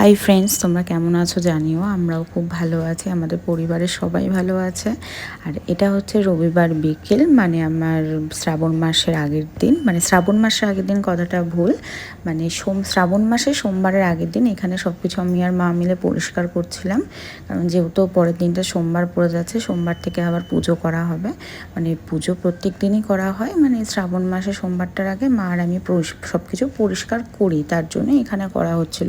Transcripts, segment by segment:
Hi friends তোমরা কেমন আছো জানিও? আমরাও খুব ভালো আছি, আমাদের পরিবারের সবাই ভালো আছে। আর এটা হচ্ছে রবিবার বিকেল মানে আমার শ্রাবণ মাসের আগের দিন। মানে শ্রাবণ মাসের আগের দিন কথাটা ভুল মানে সোম, শ্রাবণ মাসে সোমবারের আগের দিন এখানে সব কিছু আমি আর মা মিলে পরিষ্কার করছিলাম। কারণ যেহেতু পরের দিনটা সোমবার পড়ে যাচ্ছে, সোমবার থেকে আবার পুজো করা হবে। মানে পুজো প্রত্যেক দিনই করা হয় মানে শ্রাবণ মাসে সোমবারটার আগে মা আর আমি সব কিছু পরিষ্কার করি, তার জন্য এখানে করা হচ্ছিল।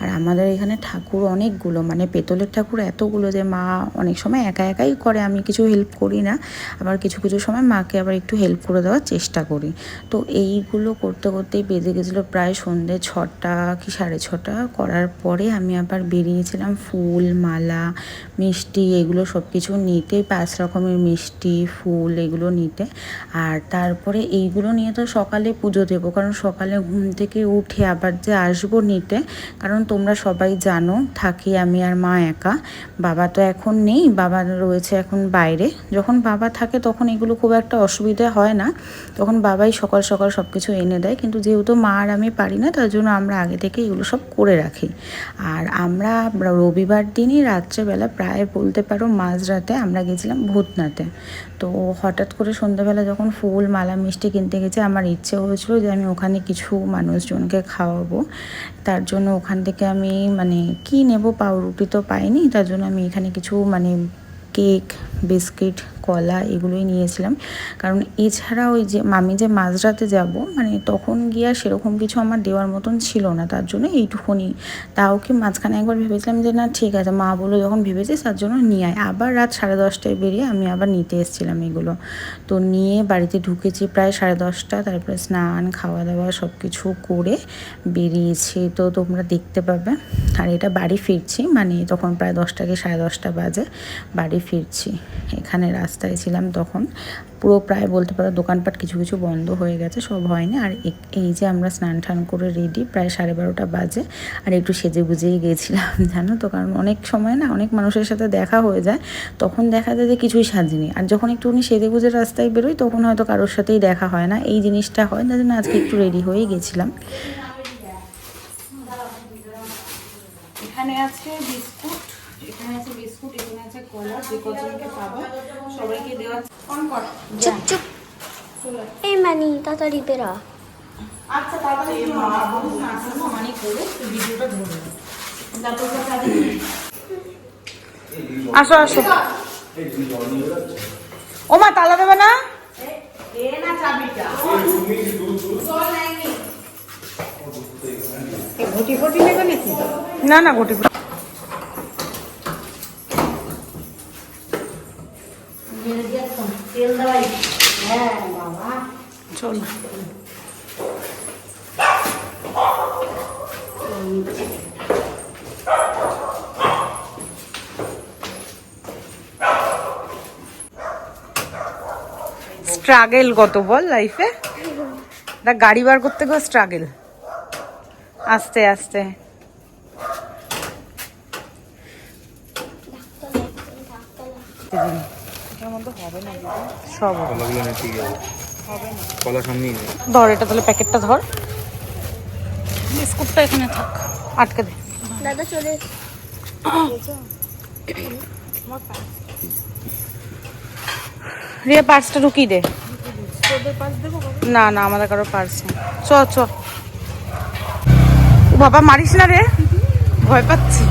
আর আমাদের এখানে ঠাকুর অনেকগুলো মানে পেতলের ঠাকুর এতগুলো যে মা অনেক সময় একা একাই করে, আমি কিছু হেল্প করি না। আবার কিছু কিছু সময় মাকে আবার একটু হেল্প করে দেওয়ার চেষ্টা করি। তো এইগুলো করতে, করতেই বেজে গেছিল প্রায় সন্ধ্যে ছটা কি সাড়ে ছটা। করার পরে আমি আবার বেরিয়েছিলাম ফুল, মালা, মিষ্টি, এগুলো সব কিছু নিতে, পাঁচ রকমের মিষ্টি, ফুল এগুলো নিতে। আর তারপরে এইগুলো নিয়ে তো সকালে পুজো দেবো, কারণ সকালে ঘুম থেকে উঠে আবার যে আসব নিতে, কারণ তোমরা সবাই জানো, থাকি আমি আর মা একা। বাবা তো এখন নেই, বাবা রয়েছে এখন বাইরে। যখন বাবা থাকে তখন এগুলো খুব একটা অসুবিধা হয় না। তখন বাবাই সকাল সকাল সব কিছু এনে দেয়। কিন্তু যেহেতু মা আর আমি পারি না, তার জন্য আমরা আগে থেকে এগুলো সব করে রাখি। আর আমরা রবিবার দিনই রাত্রেবেলা প্রায় বলতে পারো মাঝরাতে আমরা গেছিলাম ভূতনাথে। তো হঠাৎ করে সন্ধ্যাবেলা যখন ফুল, মালা, মিষ্টি কিনতে গেছে, আমার ইচ্ছে হয়েছিল যে আমি ওখানে কিছু মানুষজনকে খাওয়াবো। তার জন্য ওখান থেকে আমি মানে কি নেব? পাউরুটি তো পাইনি, তার জন্য আমি এখানে কিছু মানে কেক বিস্কিট কলা এগুলোই নিয়েছিলাম। কারণ এছাড়া ওই যে আমি যে মাঝরাতে যাব মানে তখন গিয়ে সেরকম কিছু আমার দেওয়ার মতন ছিল না। তার জন্য এইটুকুনি। তাও কি মাঝখানে একবার ভেবেছিলাম যে, না, ঠিক আছে। মা বলো যখন ভেবেছিস তার জন্য নিয়ে আয়। আবার রাত সাড়ে দশটায় বেরিয়ে আমি আবার নিতে এসেছিলাম এগুলো। তো নিয়ে বাড়িতে ঢুকেছি প্রায় সাড়ে দশটা। তারপরে স্নান খাওয়া দাওয়া সব কিছু করে বেরিয়েছি। তো তোমরা দেখতে পাবে। আর এটা বাড়ি ফিরছি মানে তখন প্রায় দশটাকে সাড়ে দশটা বাজে, বাড়ি ফিরছি। এখানে রাস্তায় ছিলাম তখন। পুরো প্রায় বলতে পারো দোকানপাট কিছু কিছু বন্ধ হয়ে গেছে, সব হয়নি। আর এই যে আমরা স্নান টান করে রেডি প্রায় সাড়ে বারোটা বাজে। আর একটু সেজে গুজেই গিয়েছিলাম জানো তো? কারণ অনেক সময় না অনেক মানুষের সাথে দেখা হয়ে যায়, তখন দেখা যায় যে কিছুই সাজিনি। আর যখন একটুখানি সেজে গুজে রাস্তায় বেরোই, তখন হয়তো কারোর সাথেই দেখা হয় না। এই জিনিসটা হয় তার জন্য আজকে একটু রেডি হয়েই গেছিলাম। এখানে আছে বিস্কুট, এখানে আছে বিস্কুট, এখানে আছে কলা, যে কজনকে পাবো। দেওয়া অন কর। চুপ চুপ। এই মানি তাড়াতাড়ি বেরা। আচ্ছা তাড়াতাড়ি মা না মানি করে ভিডিওটা ধরে আসো আসো। ও মা তালা দেবে না? না না ঘটি ফটি স্ট্রাগেল কত বল লাইফে দা গাড়ি বার করতে গো স্ট্রাগেল আস্তে আস্তে। সব কলা সামনেই নেই ধর এটা তাহলে প্যাকেটটা ধর। বিস্কুটটা এখানে থাক আটকে দে। দাদা চলে রিয়া পার্সটা ঢুকিয়ে দে। না না আমাদের কারও পার্স নেই। চ চ। বাবা মারিস না রে। ভয় পাচ্ছি।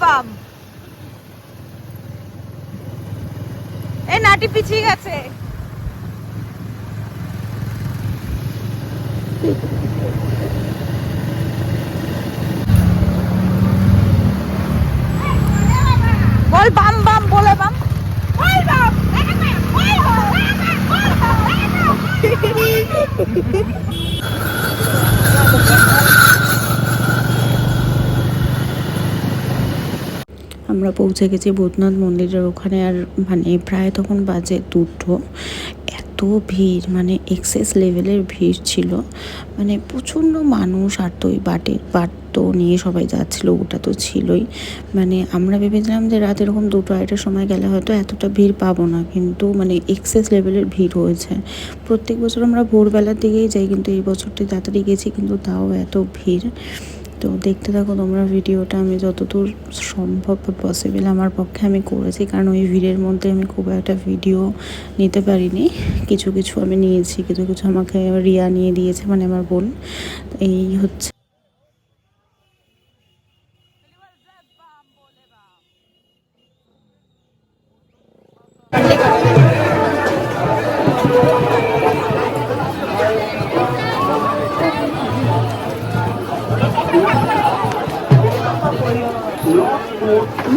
পাম্প এ নাটি পিছিয়ে গেছে। বল বাম বাম বলে বাম। আমরা পৌঁছে গেছি ভূতনাথ মন্দিরের ওখানে। আর মানে প্রায় তখন বাজে দুটো। এত ভিড় মানে এক্সেস লেভেলের ভিড় ছিল। মানে প্রচণ্ড মানুষ আর তো ওই বাটে, বাট তো নিয়ে সবাই যাচ্ছিল, ওটা তো ছিলই। মানে আমরা ভেবেছিলাম যে রাত এরকম দুটো আড়াইটার সময় গেলে হয়তো এতটা ভিড় পাবো না, কিন্তু মানে এক্সেস লেভেলের ভিড় হয়েছে। প্রত্যেক বছর আমরা ভোরবেলার দিকেই যাই, কিন্তু এই বছরটি তাড়াতাড়ি গেছি, কিন্তু তাও এত ভিড়। তো দেখতে থাকো তোমরা ভিডিওটা, আমি যতদূর সম্ভব পসিবল আমার পক্ষে আমি করেছি, কারণ ওই ভিড়ের মধ্যে আমি খুব একটা ভিডিও নিতে পারিনি। কিছু কিছু আমি নিয়েছি, কিছু কিছু আমাকে রিয়া নিয়ে দিয়েছে মানে আমার বোন। এই হচ্ছে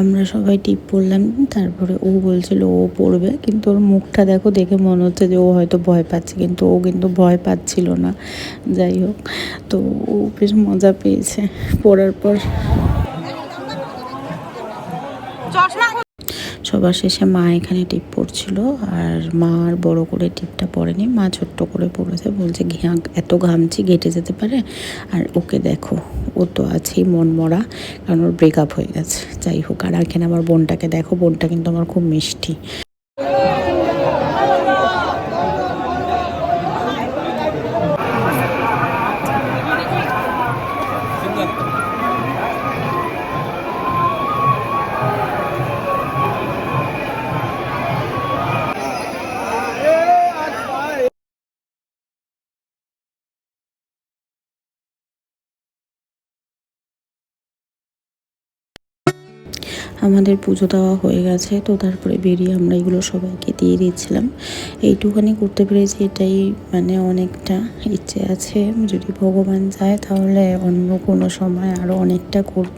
আমরা সবাই টিপ পড়লাম, তারপরে ও বলছিল ও পড়বে, কিন্তু ওর মুখটা দেখো দেখে মনে হচ্ছে যে ও হয়তো ভয় পাচ্ছে, কিন্তু ও কিন্তু ভয় পাচ্ছিল না। যাই হোক, তো ও বেশ মজা পেয়েছে পড়ার পর। সবার শেষে মা এখানে টিপ পড়ছিল আর মা আর বড় করে টিপটা পড়েনি। মা ছোট্ট করে পড়েছে, বলছে, ঘিয়া এত ঘামছি, ঘেটে যেতে পারে? আর ওকে দেখো, ও তো আছেই মন মরা, কারণ ওর ব্রেকআপ হয়ে গেছে। যাই হোক, আর এখানে আমার বোনটাকে দেখো, বোনটা কিন্তু আমার খুব মিষ্টি। আমাদের পুজো দেওয়া হয়ে গেছে, তো তারপরে বেরিয়ে আমরা এগুলো সবাইকে দিয়ে দিয়েছিলাম। এইটুখানি করতে পেরেছি, এটাই মানে অনেকটা ইচ্ছে আছে। যদি ভগবান যায় তাহলে অন্য কোনো সময় আরও অনেকটা করব।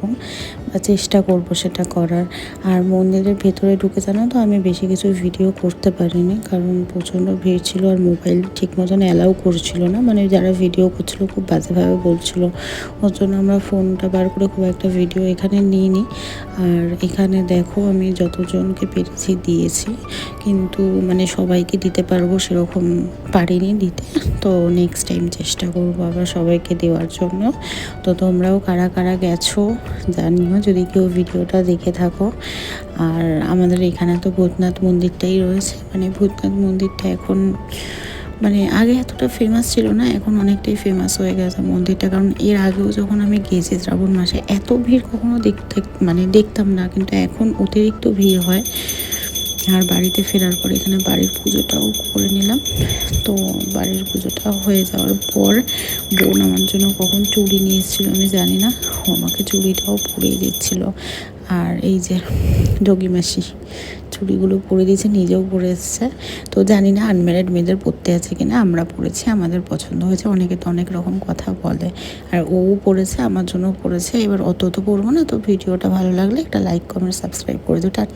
চেষ্টা করব সেটা করার। আর মন্দিরের ভেতরে ঢুকে জানো তো, আমি বেশি কিছু ভিডিও করতে পারিনি। কারণ প্রচণ্ড ভিড় ছিল আর মোবাইল ঠিক মতন অ্যালাউ করছিল না। মানে যারা ভিডিও করছিল খুব বাজেভাবে বলছিল। ওর জন্য আমরা ফোনটা বার করে খুব একটা ভিডিও এখানে নিইনি। আর এখানে দেখো আমি যতজনকে পেরেছি দিয়েছি। কিন্তু মানে সবাইকে দিতে পারব সেরকম পারিনি দিতে। তো নেক্সট টাইম চেষ্টা করব আবার সবাইকে দেওয়ার জন্য। তো তোমরাও কারা কারা গেছো জানিও যদি কেউ ভিডিওটা দেখে থাকো। আর আমাদের এখানে তো ভূতনাথ মন্দিরটাই রয়েছে। মানে ভূতনাথ মন্দিরটা এখন মানে আগে এতটা ফেমাস ছিল না, এখন অনেকটাই ফেমাস হয়ে গেছে মন্দিরটা। কারণ এর আগেও যখন আমি গেছি শ্রাবণ মাসে, এত ভিড় কখনো দেখতে মানে দেখতাম না। কিন্তু এখন অতিরিক্ত ভিড় হয়। আর বাড়িতে ফেরার পর এখানে বাড়ির পুজোটাও করে নিলাম। তো বাড়ির পুজোটা হয়ে যাওয়ার পর বোন আমার জন্য কখন চুড়ি নিয়ে এসেছিল আমি জানি না। ও আমাকে চুড়িটাও পরিয়ে দিচ্ছিল। আর এই যে যোগী মাসি, চুড়িগুলো পরে দিয়েছে, নিজেও পরে এসছে। তো জানি না আনম্যারিড মেয়েদের পরতে আছে কিনা, আমরা পরেছি, আমাদের পছন্দ হয়েছে। অনেকে তো অনেক রকম কথা বলে। আর ও পরেছে, আমার জন্য পরেছে। এবার অত তো পরবো না, তো ভিডিওটা ভালো লাগলে একটা লাইক কমেন্ট সাবস্ক্রাইব করে দিও। টাটা।